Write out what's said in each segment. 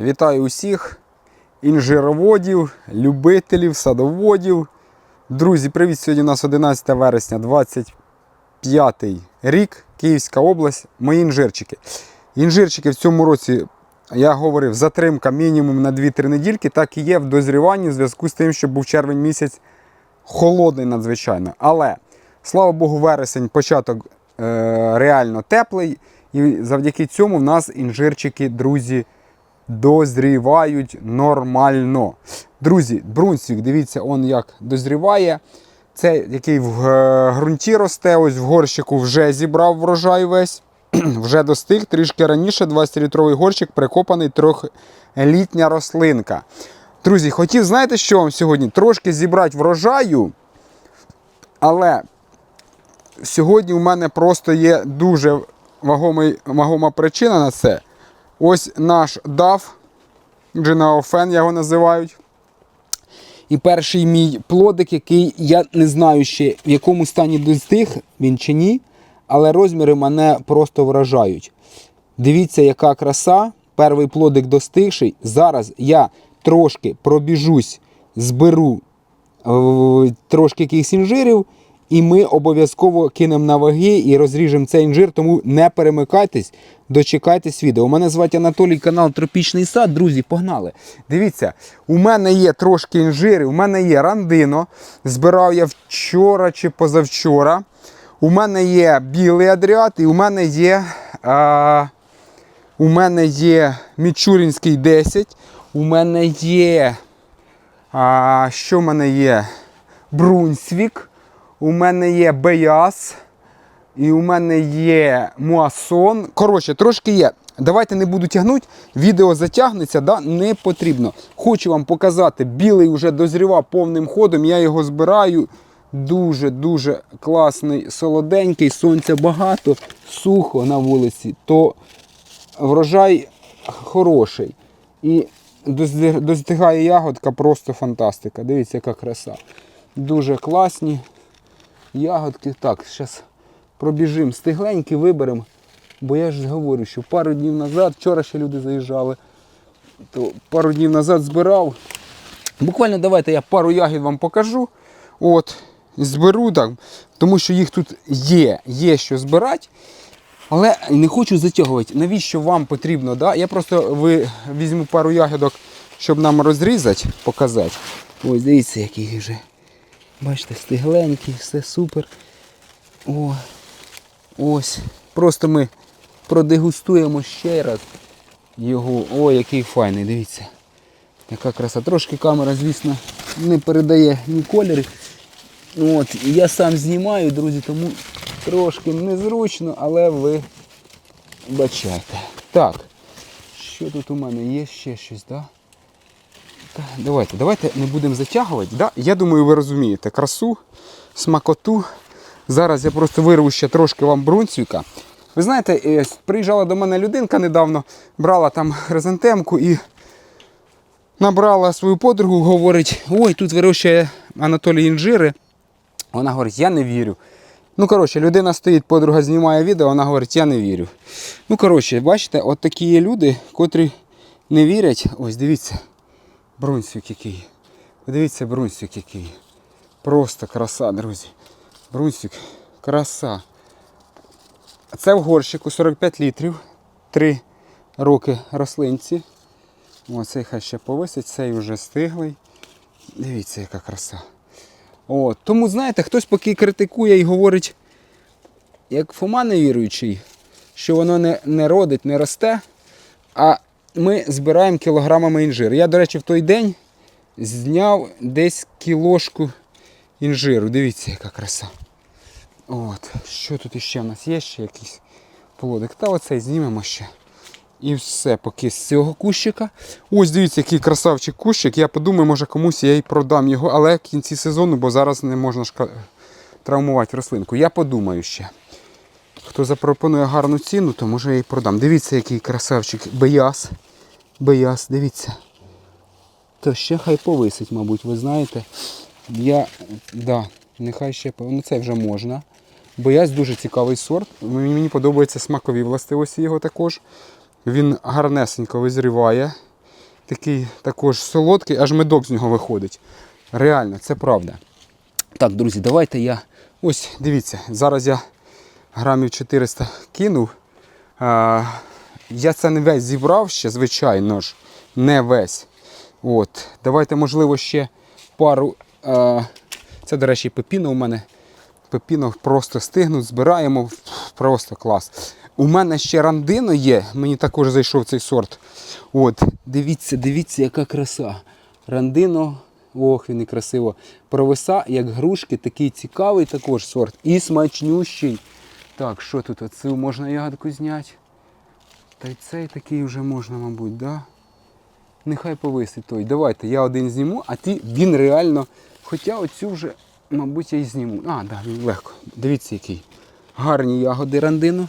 Вітаю усіх інжироводів, любителів, садоводів. Друзі, привіт! Сьогодні у нас 11 вересня, 25 рік, Київська область. Мої інжирчики. Інжирчики в цьому році, я говорив, затримка мінімум на 2-3 недільки, так і є в дозріванні в зв'язку з тим, що був червень місяць холодний надзвичайно. Але, слава Богу, вересень, початок е, реально теплий. І завдяки цьому в нас інжирчики, друзі, дозрівають нормально. Друзі, брунсвік, дивіться, он як дозріває. Це який в е, ґрунті росте, ось в горщику вже зібрав врожай весь. вже достиг трішки раніше 20-літровий горщик прикопаний трьохлітня рослинка. Друзі, хотів, знаєте, що вам сьогодні? Трошки зібрати врожаю, але сьогодні у мене просто є дуже вагомий, вагома причина на це. Ось наш DAF, Джинаофен його називають. І перший мій плодик, який я не знаю ще в якому стані достиг він чи ні, але розміри мене просто вражають. Дивіться, яка краса. Перший плодик достигший. Зараз я трошки пробіжусь, зберу е, трошки якихось інжирів, і ми обов'язково кинемо на ваги і розріжемо цей інжир, тому не перемикайтесь, дочекайтесь відео. У мене звати Анатолій, канал Тропічний сад. Друзі, погнали. Дивіться, у мене є трошки інжирів, у мене є рандино. Збирав я вчора чи позавчора. У мене є білий адріат і у мене є. А, у мене є Мічурінський 10. У мене є. А, що в мене є? Брунсвік. У мене є Беяс. І у мене є Муасон. Коротше, трошки є. Давайте не буду тягнути. Відео затягнеться, да? не потрібно. Хочу вам показати, білий вже дозрівав повним ходом. Я його збираю. Дуже-дуже класний, солоденький, сонця багато, сухо на вулиці, то врожай хороший. І достигає ягодка просто фантастика. Дивіться, яка краса. Дуже класні ягодки. Так, зараз пробіжимо стигленькі, виберемо. Бо я ж говорю, що пару днів назад, вчора ще люди заїжджали, то пару днів назад збирав. Буквально давайте я пару ягід вам покажу. От, зберу так, тому що їх тут є, є що збирати. Але не хочу затягувати. Навіщо вам потрібно? Да? Я просто ви, візьму пару ягідок, щоб нам розрізати, показати. Ось, дивіться, який вже. Бачите, стигленький, все супер. О, ось. Просто ми продегустуємо ще раз його. О, який файний, дивіться. Яка краса. Трошки камера, звісно, не передає ні кольори. От, я сам знімаю, друзі, тому трошки незручно, але ви бачайте. Так, що тут у мене є ще щось, так? Да? Давайте, давайте не будемо затягувати. Да? Я думаю, ви розумієте красу, смакоту. Зараз я просто вирву ще трошки вам брунцвіка. Ви знаєте, е, приїжджала до мене людинка недавно, брала там хризантемку і набрала свою подругу, говорить, ой, тут вирощує Анатолій інжири. Вона говорить, я не вірю. Ну, коротше, людина стоїть, подруга знімає відео, вона говорить, я не вірю. Ну, коротше, бачите, от такі є люди, котрі не вірять. Ось дивіться, брунсвік який. Подивіться, брунсвік який. Просто краса, друзі. Брунсвік, краса. Це в горщику 45 літрів. 3 роки рослинці. Оцей хай ще повисить, цей вже стиглий. Дивіться, яка краса. От. Тому, знаєте, хтось поки критикує і говорить, як Фома невіруючий, що воно не, не родить, не росте, а ми збираємо кілограмами інжир. Я, до речі, в той день зняв десь кілошку інжиру. Дивіться, яка краса. От. Що тут іще в нас є ще якийсь плодик? Та оцей знімемо ще. І все, поки з цього кущика. Ось дивіться, який красавчик кущик. Я подумаю, може комусь я і продам його, але в кінці сезону, бо зараз не можна шка... травмувати рослинку. Я подумаю ще. Хто запропонує гарну ціну, то може я і продам. Дивіться, який красавчик. Беяс. Беяс, дивіться. То ще хай повисить, мабуть, ви знаєте. Я. Да, нехай ще ну це вже можна. Боясь дуже цікавий сорт. Мені подобаються смакові властивості його також. Він гарнесенько визріває. такий також солодкий, аж медок з нього виходить. Реально, це правда. Так, друзі, давайте я. Ось, дивіться, зараз я грамів 400 кинув. А, я це не весь зібрав ще, звичайно ж, не весь. От, Давайте, можливо, ще пару. А, це, до речі, пепіно у мене. Пепіно просто стигнуть, збираємо. Просто клас. У мене ще рандино є, мені також зайшов цей сорт. От, дивіться, дивіться, яка краса. Рандино, ох, він і красиво. Провиса, як грушки, такий цікавий також сорт. І смачнющий. Так, що тут? Оцю можна ягодку зняти. Та й цей такий вже можна, мабуть, да? Нехай повисить той. Давайте, я один зніму, а ті, він реально. Хоча оцю вже, мабуть, я й зніму. А, да, він легко. Дивіться, який. Гарні ягоди рандину.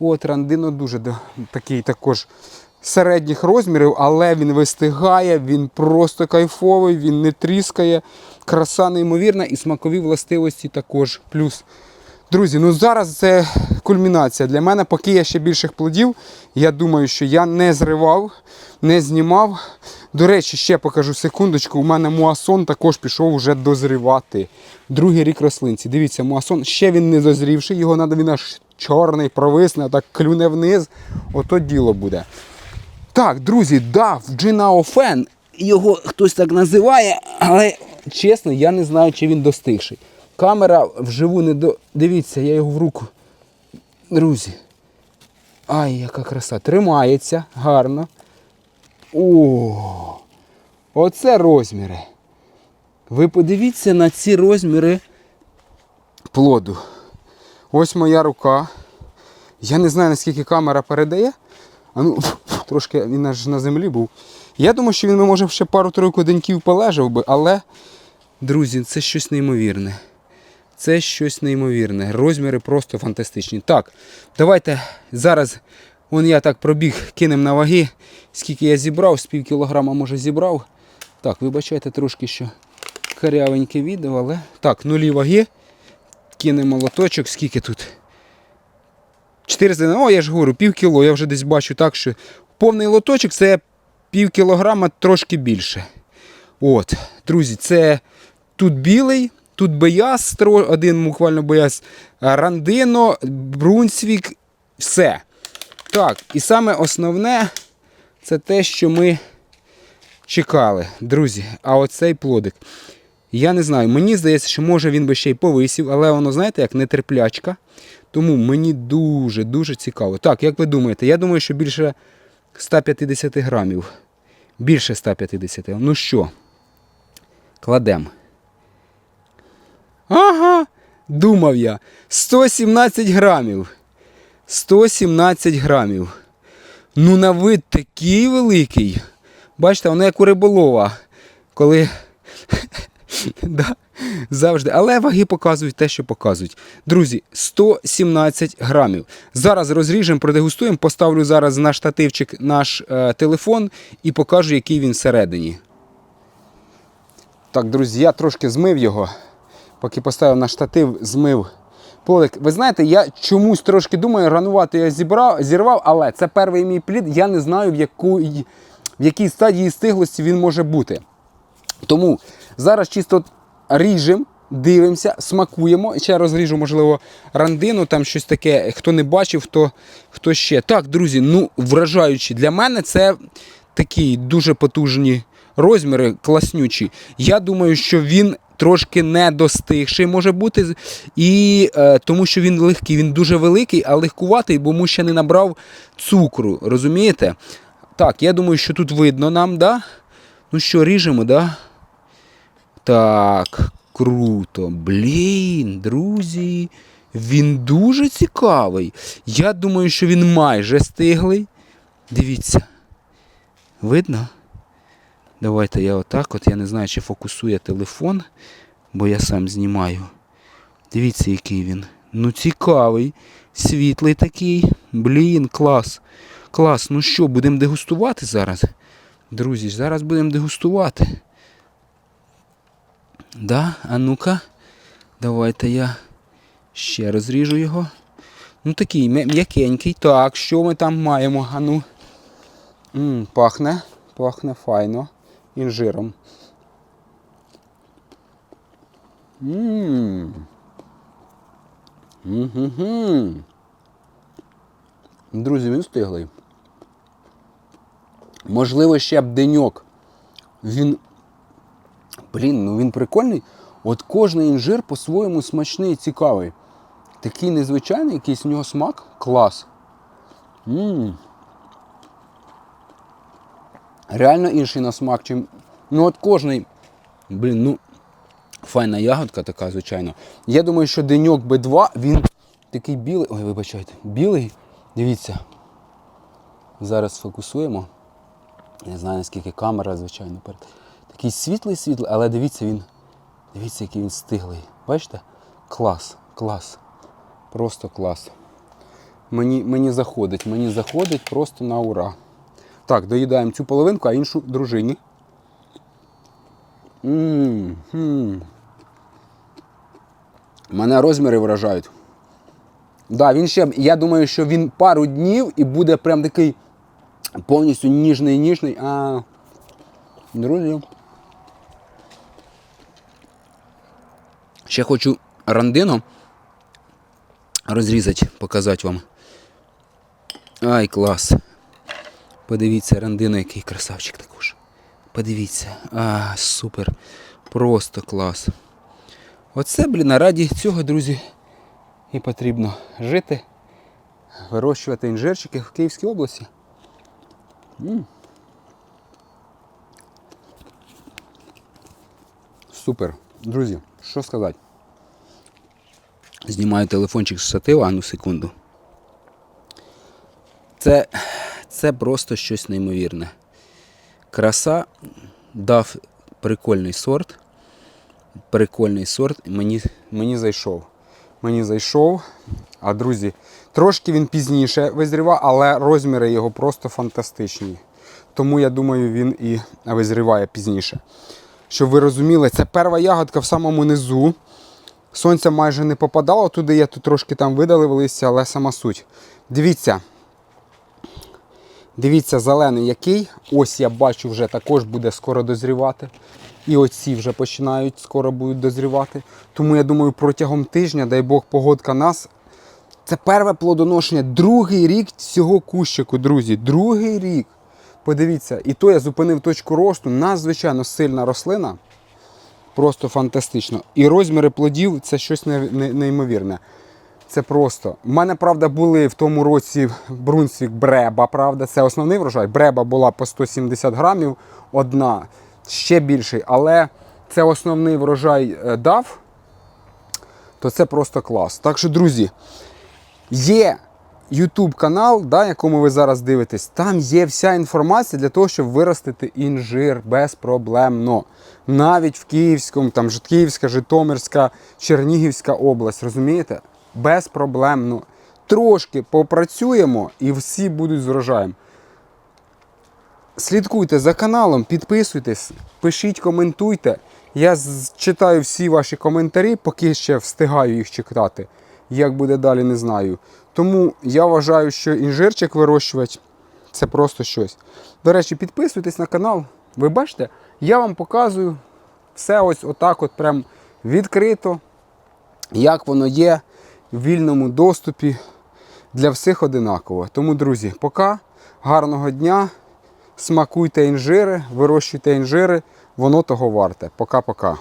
От рандино дуже такий також середніх розмірів, але він вистигає, він просто кайфовий, він не тріскає. Краса неймовірна і смакові властивості також. Плюс. Друзі, ну зараз це кульмінація. Для мене, поки я ще більших плодів, я думаю, що я не зривав, не знімав. До речі, ще покажу секундочку. У мене муасон також пішов вже дозрівати. Другий рік рослинці. Дивіться, муасон ще він не дозрівший, його треба він аж чорний, провисне, так клюне вниз. Ото діло буде. Так, друзі, дав Джинаофен. Його хтось так називає, але чесно, я не знаю, чи він достигший. Камера вживу не до. Дивіться, я його в руку. Друзі. Ай, яка краса. Тримається гарно. О, оце розміри. Ви подивіться на ці розміри плоду. Ось моя рука. Я не знаю, наскільки камера передає. А ну, трошки він аж на землі був. Я думаю, що він може ще пару-тройку деньків полежав би, але, друзі, це щось неймовірне. Це щось неймовірне. Розміри просто фантастичні. Так, давайте зараз, вон я так пробіг, кинемо на ваги. Скільки я зібрав, з пів кілограма може зібрав. Так, вибачайте трошки, що карявеньке відео, але. Так, нулі ваги. Кинемо лоточок, скільки тут? 400, о, я ж говорю, пів кіло, я вже десь бачу так, що повний лоточок це пів кілограма трошки більше. От, друзі, це тут білий, тут Беяс, один буквально Беяс, Рандино, Брунсвік, все. Так, і саме основне це те, що ми чекали, друзі. А оцей плодик. Я не знаю, мені здається, що може він би ще й повисів, але воно, знаєте, як нетерплячка. Тому мені дуже-дуже цікаво. Так, як ви думаєте, я думаю, що більше 150 грамів. Більше 150. Ну що, кладемо. Ага, думав я. 117 грамів. 117 грамів. Ну, на вид такий великий. Бачите, воно як у риболова. Коли. да, завжди. Але ваги показують те, що показують. Друзі, 117 грамів. Зараз розріжемо, продегустуємо, поставлю зараз на штативчик наш е, телефон і покажу, який він всередині. Так, друзі, я трошки змив його. Поки поставив на штатив, змив плодик. Ви знаєте, я чомусь трошки думаю, ранувати я зібрав, зірвав, але це перший мій плід. Я не знаю, в, яку, в якій стадії стиглості він може бути. Тому зараз чисто ріжемо, дивимося, смакуємо. Ще розріжу, можливо, рандину, там щось таке. Хто не бачив, хто, хто ще. Так, друзі, ну вражаючи. Для мене це такі дуже потужні розміри, класнючі. Я думаю, що він. Трошки не достигший може бути, і е, тому що він легкий, він дуже великий, а легкуватий, бо му ще не набрав цукру. Розумієте? Так, я думаю, що тут видно нам, да? Ну що, ріжемо, да? Так, круто. Блін, друзі. Він дуже цікавий. Я думаю, що він майже стиглий. Дивіться. Видно? Давайте я отак от. Я не знаю, чи фокусує телефон, бо я сам знімаю. Дивіться, який він. Ну, цікавий. Світлий такий. Блін, клас. Клас. Ну що, будемо дегустувати зараз? Друзі, зараз будемо дегустувати. Да, а ну-ка, давайте я ще розріжу його. Ну такий м'якенький. Так, що ми там маємо? А ну. М, пахне, пахне файно інжиром. Ммм. Друзі, він стиглий. Можливо, ще б деньок. Він. Блін, ну він прикольний. От кожний інжир по-своєму смачний і цікавий. Такий незвичайний, якийсь у нього смак. Клас. Ммм. Реально інший на смак, чим. Ну от кожний. Блін, ну. Файна ягодка така, звичайно. Я думаю, що деньок Б2, він такий білий. Ой, вибачайте, білий. Дивіться. Зараз сфокусуємо. Не знаю, наскільки камера, звичайно, перед. Такий світлий світлий, але дивіться, він. Дивіться, який він стиглий. Бачите? Клас, клас. Просто клас. Мені, мені заходить, мені заходить просто на ура. Так, доїдаємо цю половинку, а іншу дружині. М-м-м. Мене розміри вражають. Да, він ще, я думаю, що він пару днів і буде прям такий повністю ніжний ніжний. А друзі. Ще хочу рандину розрізати, показати вам. Ай, клас. Подивіться, рандина, який красавчик також. Подивіться. А, супер. Просто клас. Оце, блін, раді цього, друзі, і потрібно жити, вирощувати інжирчики в Київській області. М. Супер. Друзі, що сказати? Знімаю телефончик з штатива, а ну секунду. Це, це просто щось неймовірне. Краса дав прикольний сорт. Прикольний сорт. Мені, мені зайшов. Мені зайшов. А друзі, трошки він пізніше визрівав, але розміри його просто фантастичні. Тому я думаю, він і визріває пізніше. Щоб ви розуміли, це перша ягодка в самому низу. Сонця майже не попадало туди, я тут трошки там видалив листя, але сама суть. Дивіться. Дивіться, зелений який. Ось я бачу, вже також буде скоро дозрівати. І оці вже починають скоро будуть дозрівати. Тому я думаю, протягом тижня, дай Бог, погодка нас. Це перше плодоношення, другий рік цього кущику, друзі. Другий рік. Подивіться, і то я зупинив точку росту. Надзвичайно сильна рослина. Просто фантастично. І розміри плодів це щось не- не- неймовірне. Це просто. У мене, правда, були в тому році Брунсвік Бреба, правда, це основний врожай. Бреба була по 170 грамів, одна, ще більший, але це основний врожай е, дав, то це просто клас. Так що, друзі, є YouTube канал, да, якому ви зараз дивитесь, там є вся інформація для того, щоб виростити інжир безпроблемно. Навіть в Київському, там Київська, Житомирська, Чернігівська область, розумієте? Безпроблемно. Трошки попрацюємо і всі будуть з врожаєм. Слідкуйте за каналом, підписуйтесь, пишіть, коментуйте. Я читаю всі ваші коментарі, поки ще встигаю їх читати. Як буде далі, не знаю. Тому я вважаю, що інжирчик вирощувати це просто щось. До речі, підписуйтесь на канал. Ви бачите, я вам показую все ось отак, от прям відкрито, як воно є в вільному доступі для всіх одинаково. Тому, друзі, пока, гарного дня, смакуйте інжири, вирощуйте інжири, воно того варте. Пока-пока.